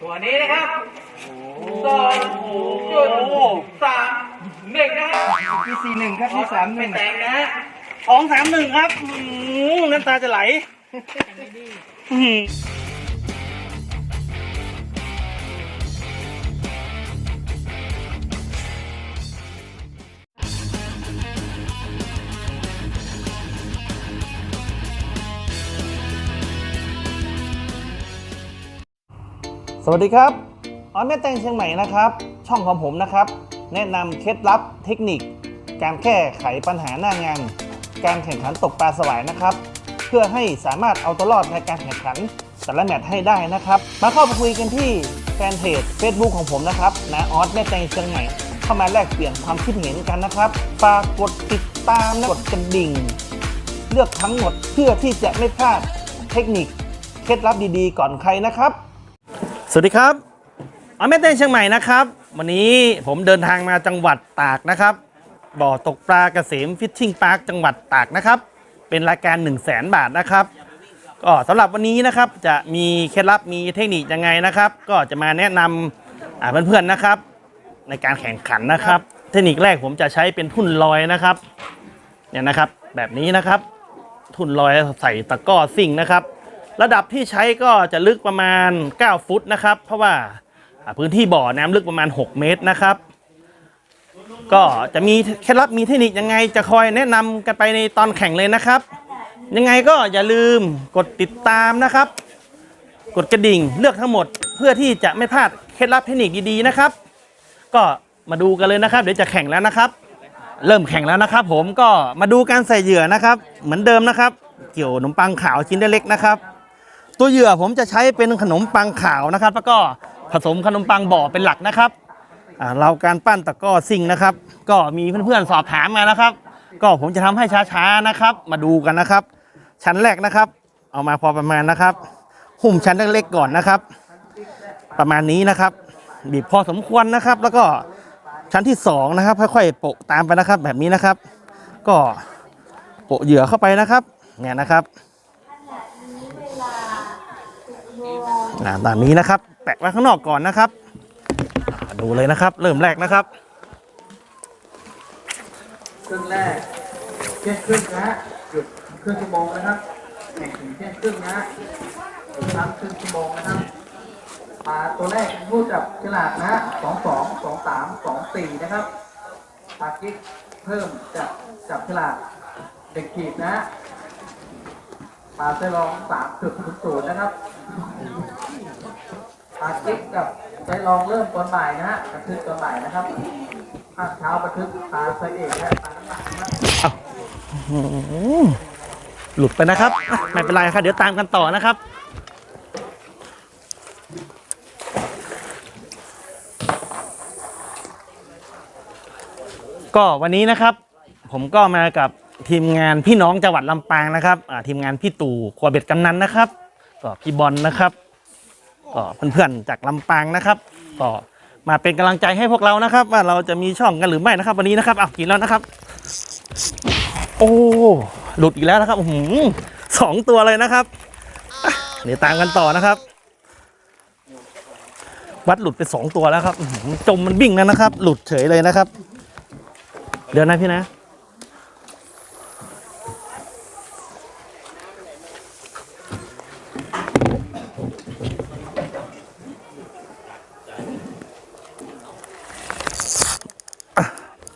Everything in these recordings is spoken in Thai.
ตัวนี้นะครับสองจุดสามหนึ่งนะครับที่สี่หนึ่งครับที่สามหไม่นึ่งแตกนะฮะสองสามหนึ่งครับอืมน้ำตาจะไหล สวัสดีครับออนแม่แตงเชียงใหม่นะครับ ช่องของผมนะครับ แนะนำเคล็ดลับเทคนิค การแก้ไขปัญหาหน้างาน การแข่งขันตกปลาสวายนะครับ เพื่อให้สามารถเอาตัวรอดในการแข่งขันแต่ละแมตช์ให้ได้นะครับ มาเข้าไปคุยกันที่แฟนเพจ Facebook ของผมนะครับนะออสแม่แตงเชียงใหม่เข้ามาแลกเปลี่ยนความคิดเห็นกันนะครับฝากกดติดตามและกดกระดิ่ง เลือกทั้งหมดเพื่อที่จะไม่พลาดเทคนิค เคล็ดลับดีๆ ก่อนใครนะครับ สวัสดีครับอาเมเต้เชียงใหม่นะครับ วันนี้ผมเดินทางมาจังหวัดตากนะครับ บ่อตกปลาเกษมฟิชชิงพาร์คจังหวัดตากนะครับ เป็นรายการ 1 0 0 0 0แบาทนะครับ ก็สำหรับวันนี้นะครับจะมีเคล็ดลับมีเทคนิคยังไงนะครับ ก็จะมาแนะนำอ่าเพื่อนๆนะครับ ในการแข่งขันนะครับ เทคนิคแรกผมจะใช้เป็นทุ่นลอยนะครับเนี่ยนะครับ แบบนี้นะครับ ทุ่นลอยใส่ตะกร้อซิ่งนะครับ ระดับที่ใช้ก็จะลึกประมาณ 9 ฟุตนะครับ เพราะว่าพื้นที่บ่อน้ำลึกประมาณ 6 เมตรนะครับ ก็จะมีเคล็ดลับมีเทคนิคยังไงจะคอยแนะนำกันไปในตอนแข่งเลยนะครับ ยังไงก็อย่าลืมกดติดตามนะครับ กดกระดิ่งเลือกทั้งหมด เพื่อที่จะไม่พลาดเคล็ดลับเทคนิคดีๆนะครับ ก็มาดูกันเลยนะครับ เดี๋ยวจะแข่งแล้วนะครับ เริ่มแข่งแล้วนะครับ ผมก็มาดูการใส่เหยื่อนะครับ เหมือนเดิมนะครับ เกี่ยวขนมปังขาวชิ้นเล็กๆนะครับ ตัวเหยื่อผมจะใช้เป็นขนมปังขาวนะครับ แล้วก็ผสมขนมปังบ่อเป็นหลักนะครับอ่าเราการปั้นตะก้อซิ่งนะครับ ก็มีเพื่อนๆสอบถามมานะครับ ก็ผมจะทำให้ช้าๆนะครับ มาดูกันนะครับ ชั้นแรกนะครับ เอามาพอประมาณนะครับ หุ้มชั้นเล็กๆก่อนนะครับ ประมาณนี้นะครับ บีบพอสมควรนะครับ แล้วก็ชั้นที่สองนะครับค่อยๆโปะตามไปนะครับ แบบนี้นะครับ ก็โปะเหยื่อเข้าไปนะครับเนี่ยนะครับ อ่าตามนี้นะครับ แปะไว้ข้างนอกก่อนนะครับ ดูเลยนะครับ เริ่มแรกนะครับเครึ่องแรกเที่ยงครึ่งนะฮะหยุดเครึ่องชั่วโมงนะครับแข่งถึงเที่ยงครึ่งนะฮะอีกครั้งครึ่งชั่วโมงนะครับปลาตัวแรกผู้จับฉลากนะฮะสองสองสองสามสองสี่นะครับปลากิ๊กเพิ่มจับจับฉลากเด็กกีบนะฮะปลาเซลองสามจุดศูนย์นะครับ ปากิ๊กกับใจลองเริ่มตอนบ่ายนะฮะบันทึกตอนบ่ายนะครับภาคเช้าบันทึกปลาไซเอกและปลาน้ำหนักนะครับหลุดไปนะครับ ไม่เป็นไรครับ เดี๋ยวตามกันต่อนะครับ ก็วันนี้นะครับ ผมก็มากับทีมงานพี่น้องจังหวัดลำปางนะครับทีมงานพี่ตู่ครัวเบ็ดกำนันนะครับ ก็พี่บอลนะครับ ก็เพื่อนๆจากลำปางนะครับก็มาเป็นกำลังใจให้พวกเรานะครับ ว่าเราจะมีช่องกันหรือไม่นะครับ วันนี้นะครับอะกินแล้วนะครับ โอ้หลุดอีกแล้วนะครับอื้อหือสองตัวเลยนะครับเดี๋ยวตามกันต่อนะครับ วัดหลุดไปสองตัวแล้วครับจมมันบิ่งแล้วนะครับ หลุดเฉยเลยนะครับ เดี๋ยวนะพี่นะ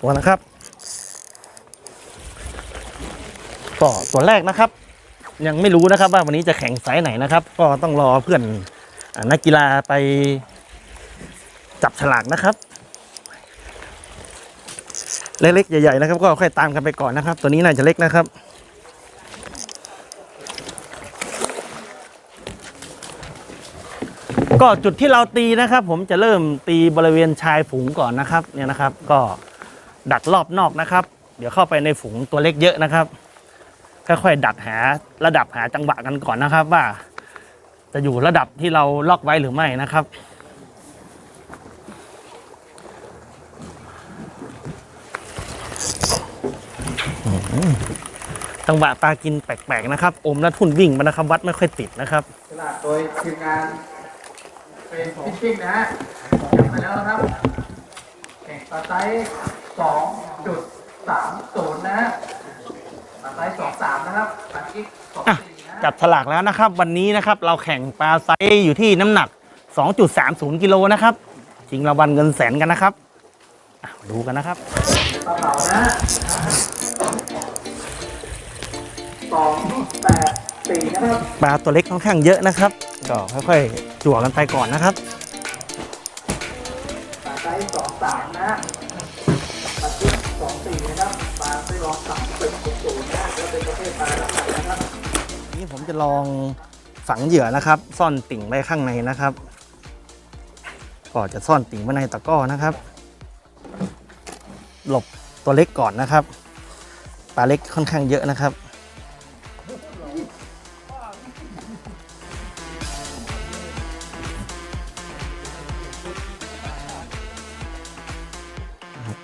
ตัวนะครับก็ตัวแรกนะครับ ยังไม่รู้นะครับว่าวันนี้จะแข่งไซส์ไหนนะครับ ก็ต้องรอเพื่อนอนักกีฬาไปจับฉลากนะครับ เล็กๆใหญ่ๆนะครับ ก็ค่อยตามกันไปก่อนนะครับ ตัวนี้น่าจะเล็กนะครับก็จุดที่เราตีนะครับ ผมจะเริ่มตีบริเวณชายฝูงก่อนนะครับ เนี่ยนะครับ ก็ ดักรอบนอกนะครับ เดี๋ยวเข้าไปในฝูงตัวเล็กเยอะนะครับ ค่อยๆดักหาระดับหาจังหวะกันก่อนนะครับ ว่า จะอยู่ระดับที่เราล็อกไว้หรือไม่นะครับจังหวะปลากินแปลกๆนะครับ อมแล้วทุ่นวิ่งมานะครับวัดไม่ค่อยติดนะครับฉลากโดยทีมงานเป็นฟิชชิ่งนะฮะจบไปแล้วนะครับแข่งปลาไซ ส์สองจุดสามศูนย์นะฮะปลาไซส์สองสามนะครับปลากิ๊กสองอะสี่นะจับฉลากแล้วนะครับ วันนี้นะครับเราแข่งปลาไซส์อยู่ที่น้ำหนัก 2.30 กิโลนะครับชิงรางวัลเงินแสนกันนะครับอะดูกันนะครับปลาเผานะสองแปดสี่นะครับ ปลาตัวเล็กค่อนข้างเยอะนะครับ ก็ค่อยๆจั่วกันไปก่อนนะครับปลาไซส์สองสามนะฮะ ลาไซส์รองสามสิบศูนย์นะแล้วเป็นประเภทปลาลักษณะนะครับนี่ผมจะลองฝังเหยื่อนะครับ ซ่อนติ่งไว้ข้างในนะครับก็จะซ่อนติ่งไว้ในตะกร้อนะครับ หลบตัวเล็กก่อนนะครับปลาเล็กค่อนข้างเยอะนะครับ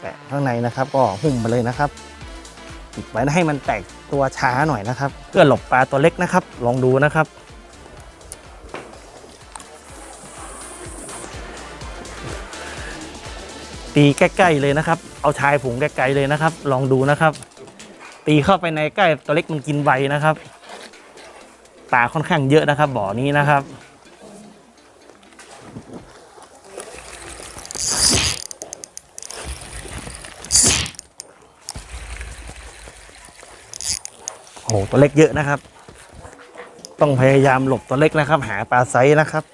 แปะข้างในนะครับ ก็หุ้มไปเลยนะครับ ปิดไว้ให้มันแตกตัวช้าหน่อยนะครับ เพื่อหลบปลาตัวเล็กนะครับ ลองดูนะครับตีใกล้ๆเลยนะครับ เอาชายผงใกล้ๆเลยนะครับ ลองดูนะครับ ตีเข้าไปในใกล้ตัวเล็กมันกินไวนะครับ ปลาค่อนข้างเยอะนะครับ บ่อนี้นะครับ โอ้โห ตัวเล็กเยอะนะครับ ต้องพยายามหลบตัวเล็กนะครับ หาปลาไซส์นะครับ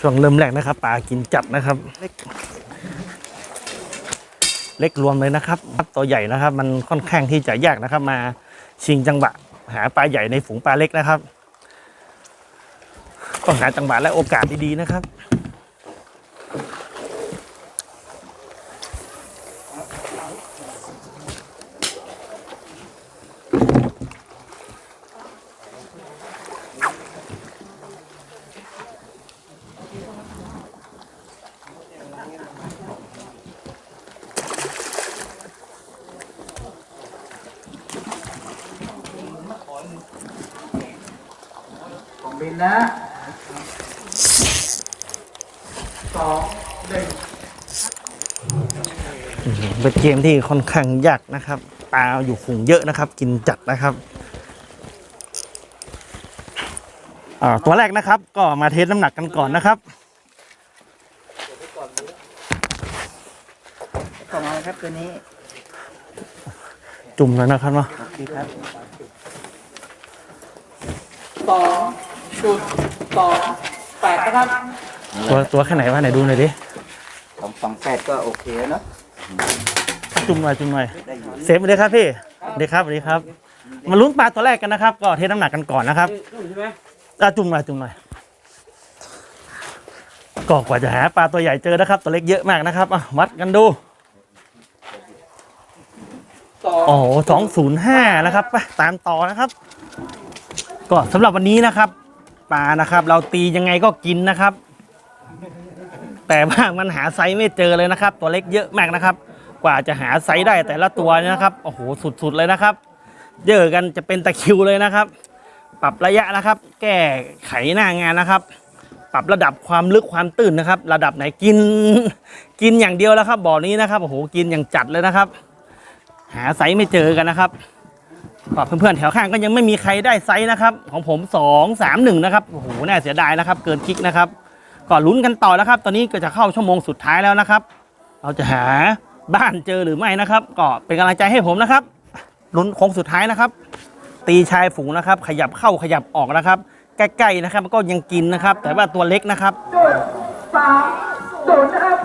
ช่วงเริ่มแรกนะครับปลากินจัดนะครับ เล็กเล็กรวมเลยนะครับ ตัวใหญ่นะครับ มันค่อนข้างที่จะยากนะครับ มาชิงจังหวะ หาปลาใหญ่ในฝูงปลาเล็กนะครับต้องหาจังหวะและโอกาสดีๆนะครับ ของบินนะสองหนึ่ง เป็นเกมที่ค่อนข้างยากนะครับปลาอยู่ฝูงเยอะนะครับ กินจัดนะครับอ่าตัวแรกนะครับ ก็มาเทสน้ำหนักกันก่อนนะครับต่อมาครับตัวนี้ จุ่มแล้วนะครับเนาะดีครับสองจุดสองแปดนะครับตัวตัวแค่ไหนวะไหนดูหน่อยดิสองสองแปดก็โอเคแล้วเนอะ จุ่มหน่อยจุ่มหน่อยเซฟเลยครับพี่สวัสดีครับสวัสดีครับ มาลุ้นปลาตัวแรกกันนะครับ ก็เทน้ำหนักกันก่อนนะครับอะจุ่มหน่อยจุ่มหน่อยก็กว่าจะหาปลาตัวใหญ่เจอนะครับ ตัวเล็กเยอะมากนะครับอะวัดกันดูโอ้โหสองศูนย์ห้านะครับไปตามต่อนะครับ ก็สำหรับวันนี้นะครับปลานะครับ เราตียังไงก็กินนะครับ แต่ว่ามันหาไซส์ไม่เจอเลยนะครับ ตัวเล็กเยอะมากนะครับ ว่าจะหาไซส์ได้แต่ละตัวนี่ยนะครับโอ้โหสุดๆเลยนะครับ เยอะกันจะเป็นตะคิวเลยนะครับ ปรับระยะนะครับ แก้ไขหน้างานนะครับ ปรับระดับความลึกความตื้นนะครับ ระดับไหนกิน กินอย่างเดียวแล้วครับบ่อนี้นะครับโอ้โหกินอย่างจัดเลยนะครับ หาไซส์ไม่เจอกันนะครับก็เพื่อนๆแถวข้างก็ยังไม่มีใครได้ไซส์นะครับ ของผม 2 3 1 นะครับโอ้โหน่าเสียดายนะครับ เกินคลิกนะครับก็ลุ้นกันต่อนะครับ ตอนนี้ก็จะเข้าชั่วโมงสุดท้ายแล้วนะครับ เราจะหา บ้านเจอหรือไม่นะครับ ก็เป็นกำลังใจให้ผมนะครับลุ้นโค้งสุดท้ายนะครับ ตีชายฝูงนะครับ ขยับเข้าขยับออกนะครับ ใกล้ๆนะครับก็ยังกินนะครับ แต่ว่าตัวเล็กนะครับจุดสามศูนย์นะครับ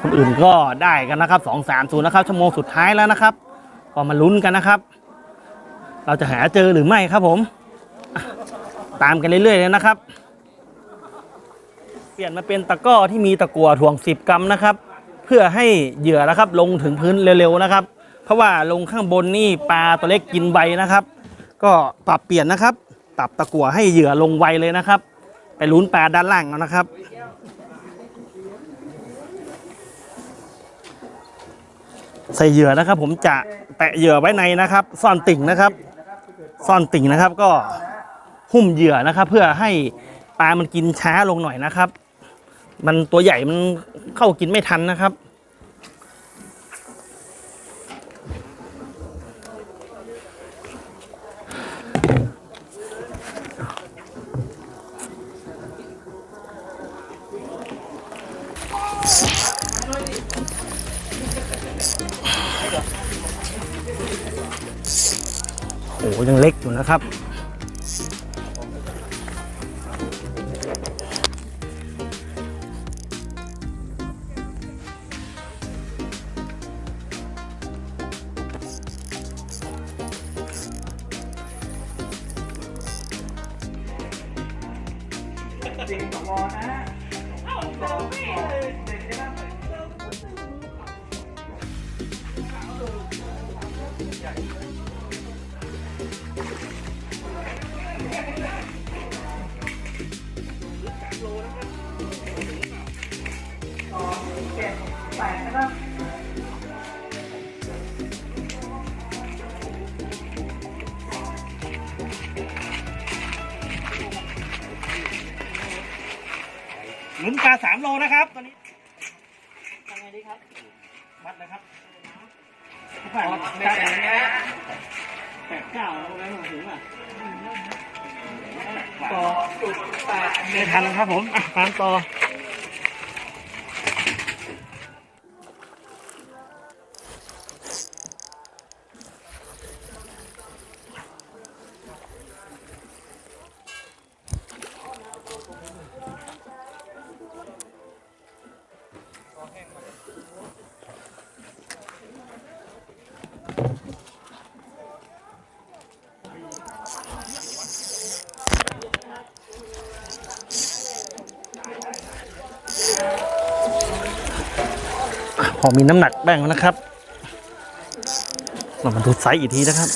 คนอื่นก็ได้กันนะครับ2 3 0นะครับชั่วโมงสุดท้ายแล้วนะครับ ก็มาลุ้นกันนะครับ เราจะหาเจอหรือไม่ครับผมอะตามกันเรื่อยๆเลยนะครับ เปลี่ยนมาเป็นตะกร้อที่มีตะกั่วถ่วง10กรัมนะครับเพื่อให้เหยื่อนะครับลงถึงพื้นเร็วๆนะครับ เพราะว่าลงข้างบนนี่ปลาตัวเล็กกินใบนะครับ ก็ปรับเปลี่ยนนะครับ ปรับตะกั่วให้เหยื่อลงไวเลยนะครับ ไปลุ้นปลาด้านล่างนะครับใส่เหยื่อนะครับ ผมจะแปะเหยื่อไว้ในนะครับ ซ่อนติ่งนะครับ ซ่อนติ่งนะครับก็หุ้มเหยื่อนะครับ เพื่อให้ปลามันกินช้าลงหน่อยนะครับ มันตัวใหญ่มันเข้ากินไม่ทันนะครับ โอ้ยังเล็กอยู่นะครับ ลุ้น วัดเลยครับผ่านไม่แต่งนะแปดเก้าแล้วไหมถึงอะต่อจุดแปดไม่ทันครับผมอะตามต่อ พอมีน้ำหนักแบ่งแล้วนะครับ เรามาดูไซส์อีกทีนะครับ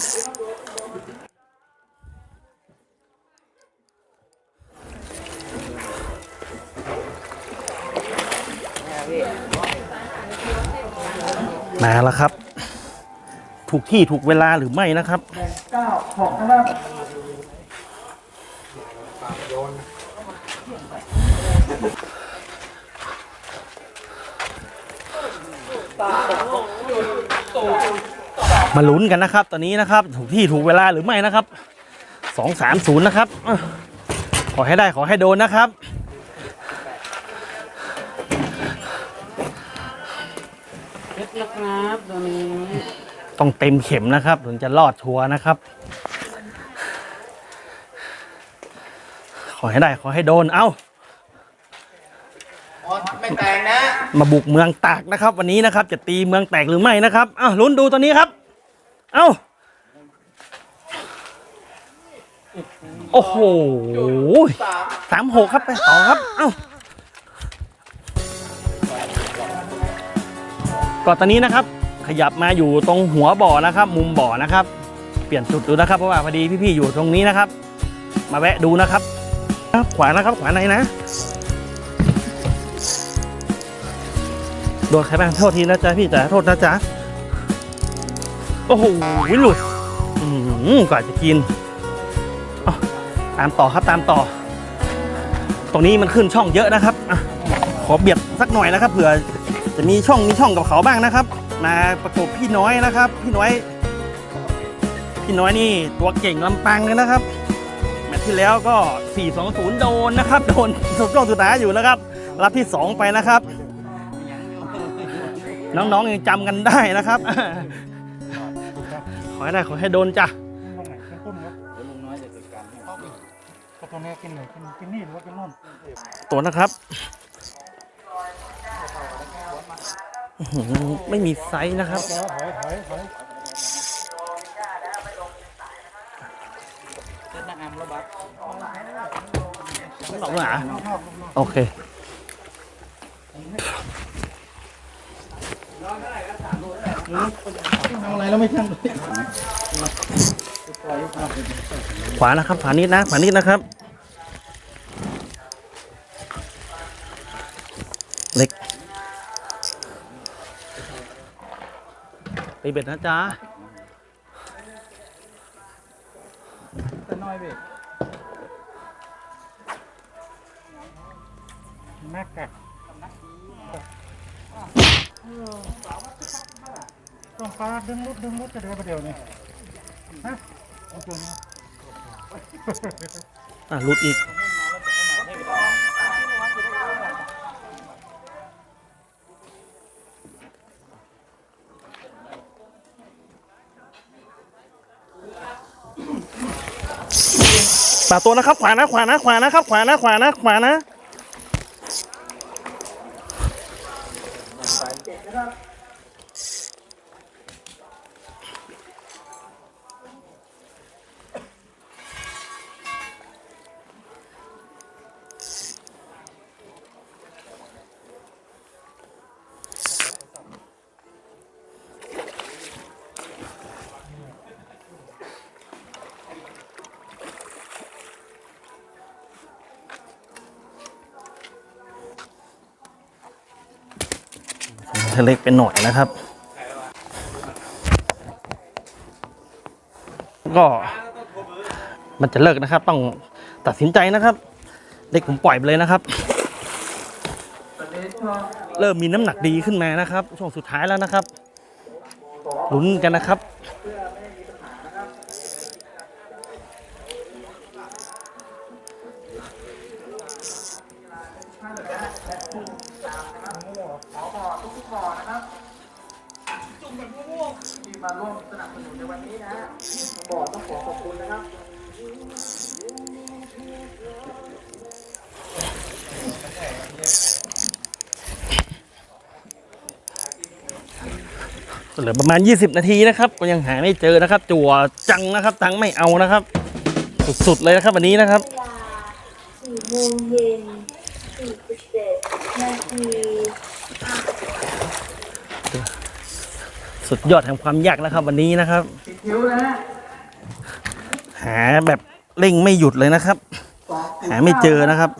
มาแล้วครับ ถูกที่ถูกเวลาหรือไม่นะครับ เก้าหกนะครับ มาลุ้นกันนะครับ ตอนนี้นะครับ ถูกที่ถูกเวลาหรือไม่นะครับสองสามศูนย์นะครับอะขอให้ได้ขอให้โดนนะครับเพชรนะครับตัวนี้ต้องเต็มเข็มนะครับ ถึงจะรอดชัวร์นะครับ ขอให้ได้ขอให้โดน เอ้าไม่แต่งนะ มาบุกเมืองตากนะครับ วันนี้นะครับ จะตีเมืองแตกหรือไม่นะครับอ้าวลุ้นดูตัวนี้ครับ เอ้าโอ้โหสามหกครับไปต่อครับ เอ้าก็ตอนนี้นะครับ ขยับมาอยู่ตรงหัวบ่อนะครับ มุมบ่อนะครับ เปลี่ยนจุดดูนะครับ เพราะว่าพอดีพี่ๆอยู่ตรงนี้นะครับ มาแวะดูนะครับครับขวานะครับ ขวาในนะ ดนใครบ้างโทษทีนะจ๊ะพี่จ๋าโทษนะจ๊ะโอ้โหหลุดอืมกว่าจะกินอ้าวตามต่อครับตามต่อ ตรงนี้มันขึ้นช่องเยอะนะครับอขอเบียดสักหน่อยนะครับ เผื่อจะมีช่องมีช่องกับเขาบ้างนะครับมาประกบพี่น้อยนะครับ พี่น้อย พี่น้อยนี่ตัวเก่งลำปังเลยนะครับแมตช์ที่แล้วก็ 4-2-0 โดนนะครับ โดนสุดยอดสุดท้ายอยู่นะครับ รับที่ 2 ไปนะครับ น้องๆยังจำกันได้นะครับ ขอให้ได้ขอให้โดนจ้ะตัวนี้กินไหนกินกินนี่หรือว่ากินนู่นตัวนะครับอื้อหือไม่มีไซส์นะครับถอยถอยถอยถอยเพชรนะครับระบัดสองหนาโอเค ทำอะไรแล้ไม่ช่างเลยขวานะครับขวานิดนะขวานิดนะครับ เล็กไปเบ็ดนะจ๊ะแต่น้อยเบ็ดมากกะ ต้องฟ้าดึงรถดึงรถจะเดินประเดี๋ยวนี้ฮะเอาตัวนี้อะหลุดอีกปาตัวนะครับ ขวานะขวานะขวานะครับ ขวานะขวานะขวานะ เล็กเป็นหน่อยนะครับ ก็มันจะเลิกนะครับ ต้องตัดสินใจนะครับ เล็กผมปล่อยไปเลยนะครับ เริ่มมีน้ำหนักดีขึ้นมานะครับ ช่วงสุดท้ายแล้วนะครับลุ้นกันนะครับ มาร่วมสนับสนุนในวันนี้นะฮะบอร์ดต้องขอขอบคุณนะครับเหลือประมาณ 20 นาทีนะครับ ก็ยังหาไม่เจอนะครับ จั่วจังนะครับตังไม่เอานะครับ สุดๆเลยนะครับวันนี้นะครับสี่โมงเย็นสี่สิบเจ็ดนาที สุดยอดแห่งความยากนะครับ วันนี้นะครับปิดคิ้วนะฮะหาแบบเร่งไม่หยุดเลยนะครับ หาไม่เจอนะครับ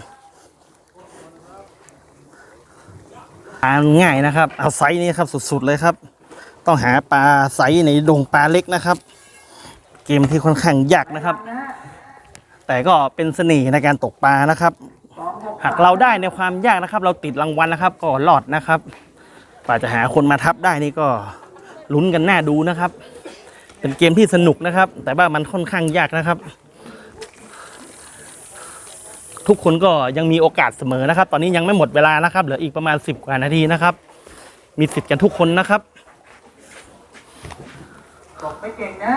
ปลาง่ายนะครับ เอาไซส์นี้ครับสุดๆเลยครับ ต้องหาปลาไซส์ในดงปลาเล็กนะครับ เกมที่ค่อนข้างยากนะครับ แต่ก็เป็นเสน่ห์ในการตกปลานะครับหกหากเราได้ในความยากนะครับ เราติดรางวัลนะครับก็รอดนะครับกว่าจะหาคนมาทับได้นี่ก็ ลุ้นกันหน้าดูนะครับ เป็นเกมที่สนุกนะครับ แต่ว่ามันค่อนข้างยากนะครับ ทุกคนก็ยังมีโอกาสเสมอนะครับ ตอนนี้ยังไม่หมดเวลานะครับเหลืออีกประมาณ 10 กว่านาทีนะครับ มีสิทธิ์กันทุกคนนะครับตกไม่เก่งนะ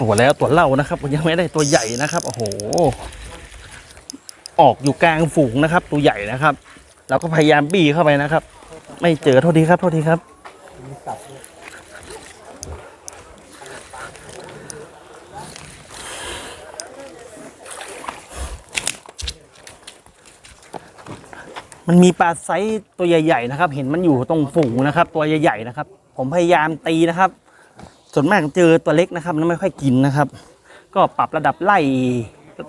ตัวแล้วตัวเล่านะครับยังไม่ได้ตัวใหญ่นะครับโอ้โห ออกอยู่กลางฝูงนะครับ ตัวใหญ่นะครับ เราก็พยายามบี้เข้าไปนะครับ ไม่เจอโทษทีครับโทษทีครับมันมีปลาไซส์ตัวใหญ่ ๆ นะครับ เห็นมันอยู่ตรงฝูงนะครับ ตัวใหญ่ ๆ นะครับ ผมพยายามตีนะครับ ส่วนมากเจอตัวเล็กนะครับมันไม่ค่อยกินนะครับ ก็ปรับระดับไล่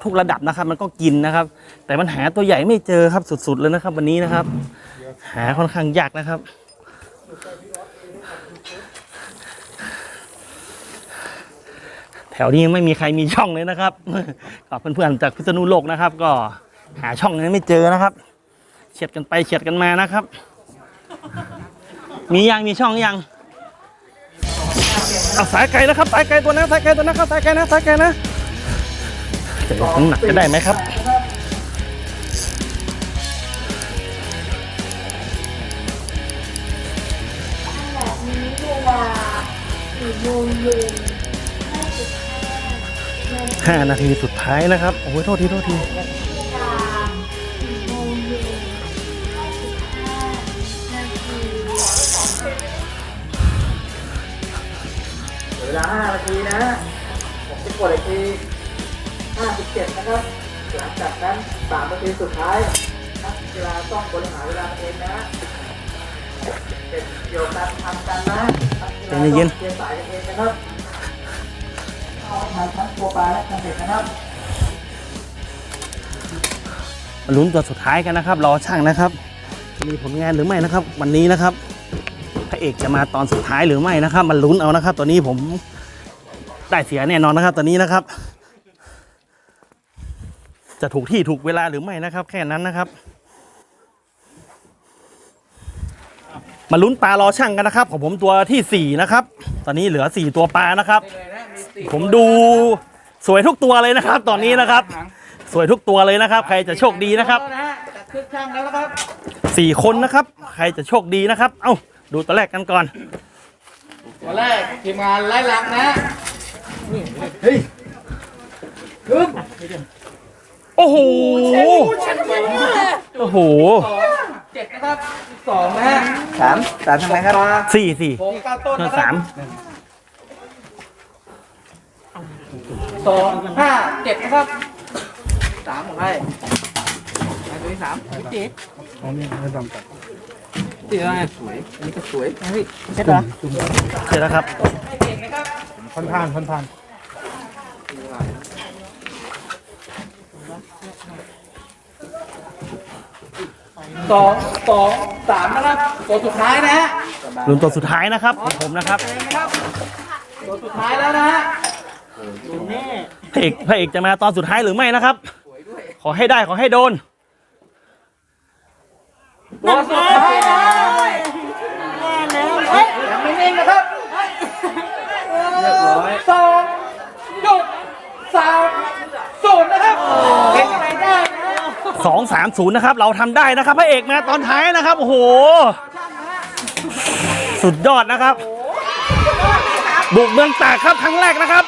ทุกระดับนะครับ มันก็กินนะครับ แต่มันหาตัวใหญ่ไม่เจอครับสุดๆเลยนะครับ วันนี้นะครับ หาค่อนข้างยากนะครับแถวนี้ยังไม่มีใครมีช่องเลยนะครับก็เพื่อนๆจากพิษณุโลกนะครับ ก็หาช่องนี้ไม่เจอนะครับเฉียดกันไปเฉียดกันมานะครับ มียังมีช่องยัง เอาสายไกลนะครับ สายไกลตัวนั้นสายไกลตัวนั้นครับสายไกลนะสายไกลนะจะยกน้ำหนักจะได้ไหมครับแบบนี้เวลาสี่โมงเย็นห้าสิบห้านาที5นาทีสุดท้ายนะครับ โอ้ยโทษทีโทษที เหลือเวลาห้านาทีนะฮะผมจะกดอีกทีห้าสิบเจ็ดนะครับ หลังจากนั้นสามนาทีสุดท้ายนักกีฬาต้องบริหารเวลาเองนะฮะเป็นเกี่ยวกับทำกันนะนักกีฬาต้องเตรียมสายกันเองนะครับเอาทางทั้งตัวปลาและทางเด็กนะครับมาลุ้นตัวสุดท้ายกันนะครับ รอช่างนะครับจะมีผลงานหรือไม่นะครับ วันนี้นะครับพ ระระเอกจะมาตอนสุดท้ายหรือไม่นะครับ มันลุ้นเอานะครับตอนนี้ผมได้เสียแน่นอนนะครับตอนนี้นะครับ จะถูกที่ถูกเวลาหรือไม่นะครับ แค่นั้นนะครับ มาลุ้นปลารอช่างกันนะครับ ของผมตัวที่สี่นะครับ ตอนนี้เหลือสี่ตัวปลานะครับเลยนะมีสี่ผมดูสวยทุกตัวเลยนะครับ ตอนนี้นะครับ สวยทุกตัวเลยนะครับ ใครจะโชคดีนะครับนะฮะจากเครื่องช่างแล้วนะครับสี่คนนะครับ ใครจะโชคดีนะครับ เอ้า ดูตัวแรกกันก่อน ตัวแรกทีมงานไล่หลังนะเฮ้ยขึ้นโอ้โหโอ้โหสองเจ็ดนะครับสองนะฮะสามสามทำไมครับสี่สี่หกเก้าต้นเงินะนคสารับมสองห้าเจ็ดนะครับสามของใครอันตัวที่สามเจ็ดเอานี่ให้ดำตัด ตีอะไรสวยอันนี้ก็สวยนะพี่เสร็จแล้วครับให้เก่งนะครับพันผ่านพันผ่านสองสองสามนะครับตัวสุดท้ายนะฮะลุ้นตัวสุดท้ายนะครับของผมนะครับเองนะครับตัวสุดท้ายแล้วนะฮะพระเอกพระเอกจะมาตอนสุดท้ายหรือไม่นะครับ ขอให้ได้ขอให้โดนตัวสุดท้ายนะเสองสามศูนย์นะครับ เราทำได้นะครับพระเอกนะตอนท้ายนะครับ โอ้โห สุดยอดนะครับ บุกเมืองแตกครับครั้งแรกนะครับ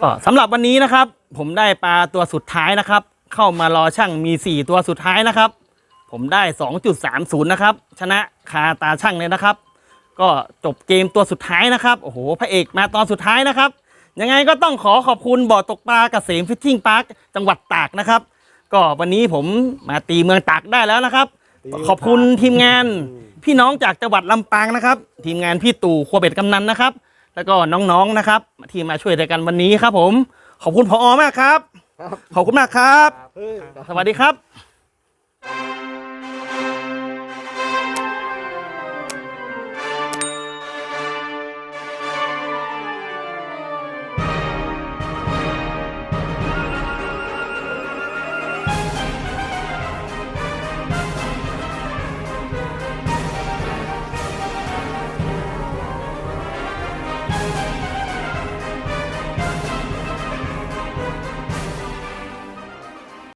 ก็สำหรับวันนี้นะครับ ผมได้ปลาตัวสุดท้ายนะครับ เข้ามารอช่างมีสี่ตัวสุดท้ายนะครับ ผมได้สองจุดสา2.30 นะครับ ชนะคาตาช่างเลยนะครับ ก็จบเกมตัวสุดท้ายนะครับ โอ้โห พระเอกมาตอนสุดท้ายนะครับ ยังไงก็ต้องขอขอบคุณบ่อตกปลากเกษมฟิชชิ่งพาร์คจังหวัดตากนะครับ ก็วันนี้ผมมาตีเมืองตากได้แล้วนะครับ ขอบคุณทีมงานพี่น้องจากจังหวัดลำปางนะครับ ทีมงานพี่ตู่ครัวเบ็ดกำนันนะครับ แล้วก็น้องๆนะครับ ที่มาช่วยในกันวันนี้ครับผม ขอบคุณพอมากครับ ขอบคุณมากครับ สวัสดีครับ